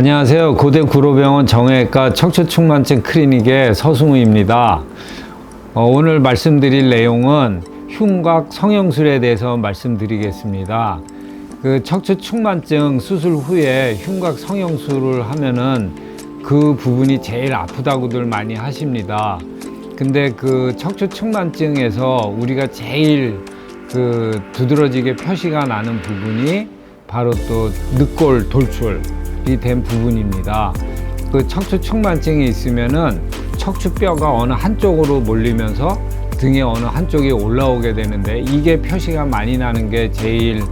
안녕하세요. 고대 구로병원 정형외과 척추측만증 클리닉의 서승우입니다. 어, 오늘 말씀드릴 내용은 흉곽 성형술에 대해서 말씀드리겠습니다. 그 척추측만증 수술 후에 흉곽 성형술을 하면은 그 부분이 제일 아프다고들 많이 하십니다. 근데 그 척추측만증에서 우리가 제일 그 두드러지게 표시가 나는 부분이 바로 또 늑골 돌출이 된 부분입니다. 그 척추 측만증이 있으면은 척추뼈가 어느 한쪽으로 몰리면서 등의 어느 한쪽이 올라오게 되는데 이게 표시가 많이 나는 게 제일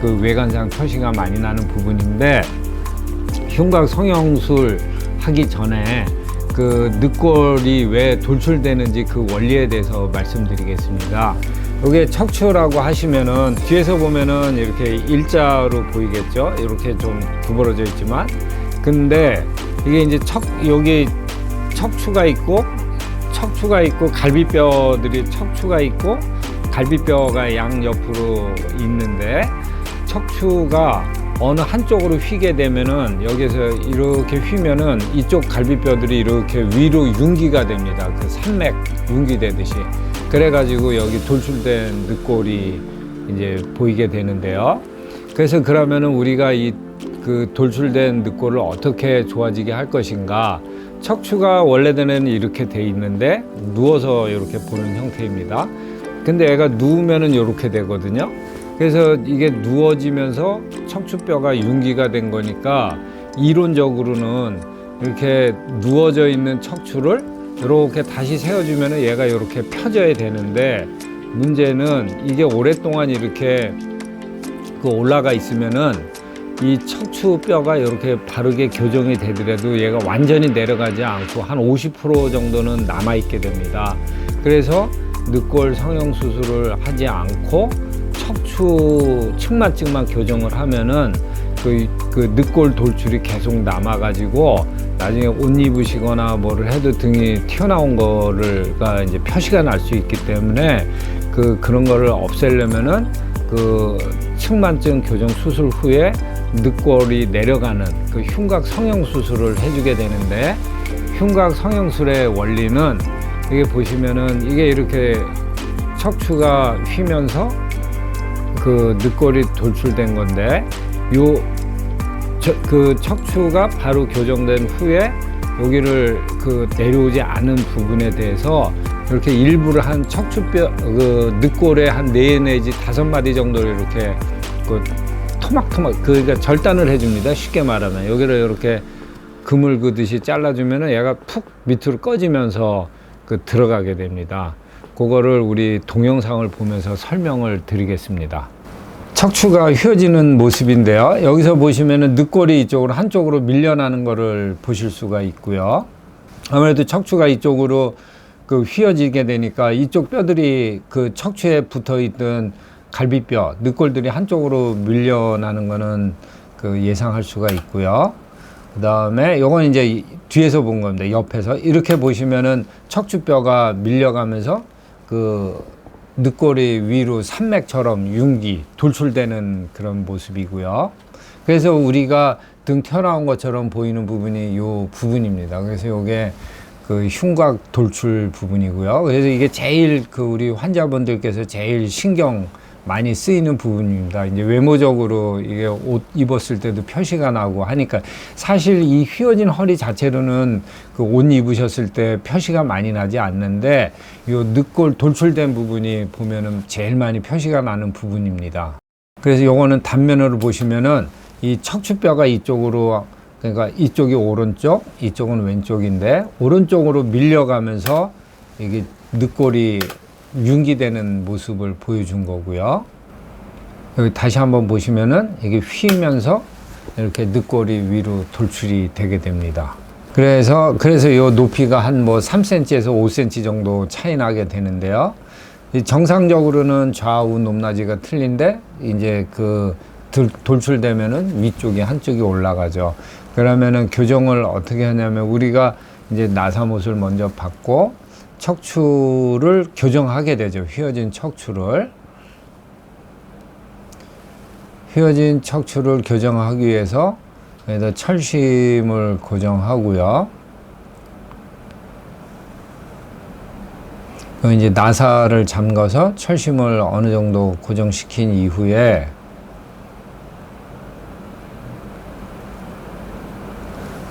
그 외관상 표시가 많이 나는 부분인데 흉곽 성형술 하기 전에 그 늑골이 왜 돌출되는지 그 원리에 대해서 말씀드리겠습니다. 이게 척추라고 하시면은 뒤에서 보면은 이렇게 일자로 보이겠죠? 이렇게 좀 구부러져 있지만 근데 이게 이제 척 여기 척추가 있고 척추가 있고 갈비뼈들이 척추가 있고 갈비뼈가 양옆으로 있는데 척추가 어느 한쪽으로 휘게 되면은 여기서 이렇게 휘면은 이쪽 갈비뼈들이 이렇게 위로 융기가 됩니다. 그 산맥 융기 되듯이. 그래가지고 여기 돌출된 늑골이 이제 보이게 되는데요. 그래서 그러면은 우리가 이 그 돌출된 늑골을 어떻게 좋아지게 할 것인가? 척추가 원래대로는 이렇게 돼 있는데 누워서 이렇게 보는 형태입니다. 근데 애가 누우면은 이렇게 되거든요. 그래서 이게 누워지면서 척추뼈가 융기가 된 거니까 이론적으로는 이렇게 누워져 있는 척추를 이렇게 다시 세워주면은 얘가 이렇게 펴져야 되는데 문제는 이게 오랫동안 이렇게 그 올라가 있으면은 이 척추뼈가 이렇게 바르게 교정이 되더라도 얘가 완전히 내려가지 않고 한 50% 정도는 남아 있게 됩니다. 그래서 늑골 성형 수술을 하지 않고 척추 측만증만 교정을 하면은 그, 그 늑골 돌출이 계속 남아가지고 나중에 옷 입으시거나 뭐를 해도 등이 튀어나온 거를가 이제 표시가 날 수 있기 때문에 그 그런 거를 없애려면은 그 측만증 교정 수술 후에 늑골이 내려가는 그 흉곽 성형 수술을 해주게 되는데 흉곽 성형술의 원리는 이게 보시면은 이게 이렇게 척추가 휘면서 그 늑골이 돌출된 건데 요 그 척추가 바로 교정된 후에 여기를 그 내려오지 않은 부분에 대해서 이렇게 일부를 한 척추뼈 그 늑골에 한 네 내지 다섯 마디 정도를 이렇게 그 토막토막 그러니까 절단을 해줍니다 쉽게 말하면 여기를 이렇게 그물 그듯이 잘라주면은 얘가 푹 밑으로 꺼지면서 그 들어가게 됩니다. 그거를 우리 동영상을 보면서 설명을 드리겠습니다. 척추가 휘어지는 모습인데요. 여기서 보시면은 늑골이 이쪽으로 한쪽으로 밀려나는 거를 보실 수가 있고요. 아무래도 척추가 이쪽으로 그 휘어지게 되니까 이쪽 뼈들이 그 척추에 붙어 있던 갈비뼈, 늑골들이 한쪽으로 밀려나는 거는 그 예상할 수가 있고요. 그 다음에 요건 이제 이- 뒤에서 본 겁니다. 옆에서. 이렇게 보시면은 척추뼈가 밀려가면서 그 늑골이 위로 산맥처럼 융기, 돌출되는 그런 모습이고요. 그래서 우리가 등 튀어나온 것처럼 보이는 부분이 요 부분입니다. 그래서 요게 그 흉곽 돌출 부분이고요. 그래서 이게 제일 그 우리 환자분들께서 제일 신경 많이 쓰이는 부분입니다. 이제 외모적으로 이게 옷 입었을 때도 표시가 나고 하니까 사실 이 휘어진 허리 자체로는 그 옷 입으셨을 때 표시가 많이 나지 않는데 요 늑골 돌출된 부분이 보면은 제일 많이 표시가 나는 부분입니다. 그래서 요거는 단면으로 보시면은 이 척추뼈가 이쪽으로 그러니까 이쪽이 오른쪽, 이쪽은 왼쪽인데 오른쪽으로 밀려가면서 이게 늑골이 융기되는 모습을 보여준 거고요. 여기 다시 한번 보시면은 이게 휘면서 이렇게 늑골이 위로 돌출이 되게 됩니다. 그래서 그래서 요 높이가 한 뭐 3cm에서 5cm 정도 차이 나게 되는데요. 이 정상적으로는 좌우 높낮이가 틀린데 이제 그 들- 돌출되면은 위쪽이 한쪽이 올라가죠. 그러면은 교정을 어떻게 하냐면 우리가 이제 나사못을 먼저 받고 척추를 교정하게 되죠. 휘어진 척추를. 휘어진 척추를 교정하기 위해서 여기다 철심을 고정하고요. 이제 나사를 잠가서 철심을 어느 정도 고정시킨 이후에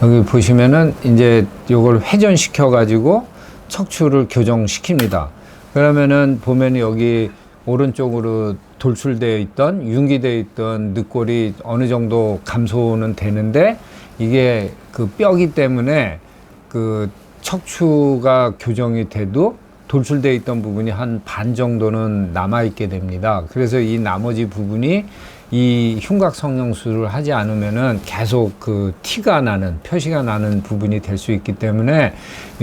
여기 보시면은 이제 요걸 회전시켜 가지고 척추를 교정시킵니다. 그러면은 보면 여기 오른쪽으로 돌출되어 있던 융기되어 있던 늑골이 어느 정도 감소는 되는데 이게 그 뼈기 때문에 그 척추가 교정이 돼도 돌출되어 있던 부분이 한 반 정도는 남아 있게 됩니다. 그래서 이 나머지 부분이 이 흉곽 성형술을 하지 않으면은 계속 그 티가 나는 표시가 나는 부분이 될 수 있기 때문에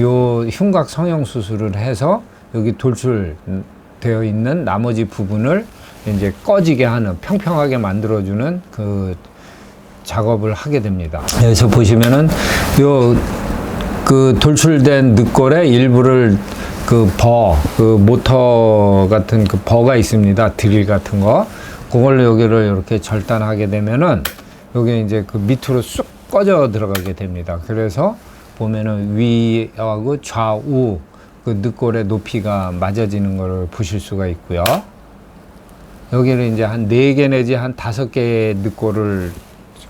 요 흉곽 성형 수술을 해서 여기 돌출되어 있는 나머지 부분을 이제 꺼지게 하는 평평하게 만들어주는 그 작업을 하게 됩니다. 여기서 보시면은 요 그 돌출된 늑골의 일부를 그 버, 그 모터 같은 그 버가 있습니다. 드릴 같은 거. 그걸로 여기를 이렇게 절단하게 되면은 여기 이제 그 밑으로 쑥 꺼져 들어가게 됩니다. 그래서 보면은 위하고 좌우 그 늑골의 높이가 맞아지는 것을 보실 수가 있고요. 여기는 이제 한 네 개 내지 한 다섯 개의 늑골을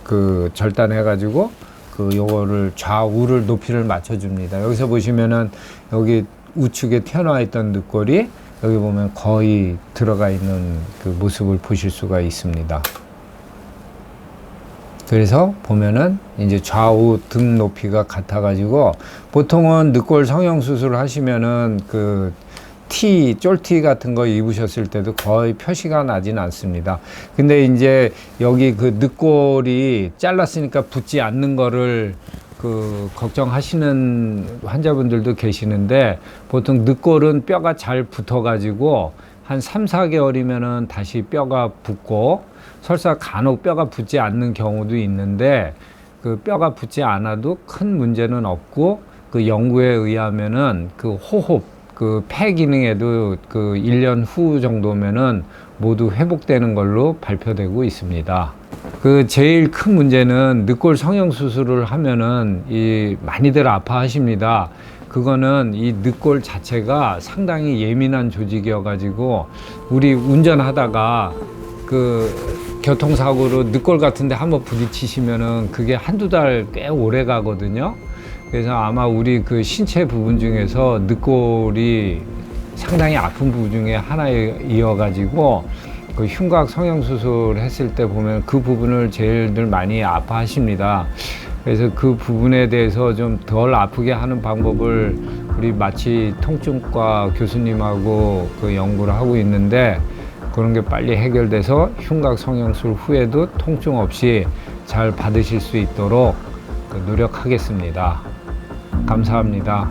그 절단해 가지고 그 요거를 좌우를 높이를 맞춰 줍니다. 여기서 보시면은 여기 우측에 튀어나와 있던 늑골이 여기 보면 거의 들어가 있는 그 모습을 보실 수가 있습니다. 그래서 보면은 이제 좌우 등 높이가 같아가지고 보통은 늑골 성형 수술을 하시면은 그 티, 쫄티 같은 거 입으셨을 때도 거의 표시가 나진 않습니다. 근데 이제 여기 그 늑골이 잘랐으니까 붙지 않는 거를 그 걱정하시는 환자분들도 계시는데 보통 늑골은 뼈가 잘 붙어가지고 한 3, 4개월이면은 다시 뼈가 붙고 설사 간혹 뼈가 붙지 않는 경우도 있는데 그 뼈가 붙지 않아도 큰 문제는 없고 그 연구에 의하면은 그 호흡 그 폐 기능에도 그 1년 후 정도면은 모두 회복되는 걸로 발표되고 있습니다. 그 제일 큰 문제는 늑골 성형 수술을 하면은 이 많이들 아파하십니다. 그거는 이 늑골 자체가 상당히 예민한 조직이어 가지고 우리 운전하다가 그 교통사고로 늑골 같은데 한번 부딪히시면은 그게 한두 달 꽤 오래 가거든요. 그래서 아마 우리 그 신체 부분 중에서 늑골이 상당히 아픈 부분 중에 하나이어 가지고 그 흉곽 성형 수술 했을 때 보면 그 부분을 제일들 많이 아파하십니다. 그래서 그 부분에 대해서 좀 덜 아프게 하는 방법을 우리 마취 통증과 교수님하고 그 연구를 하고 있는데 그런 게 빨리 해결돼서 흉곽 성형술 후에도 통증 없이 잘 받으실 수 있도록 그 노력하겠습니다. 감사합니다.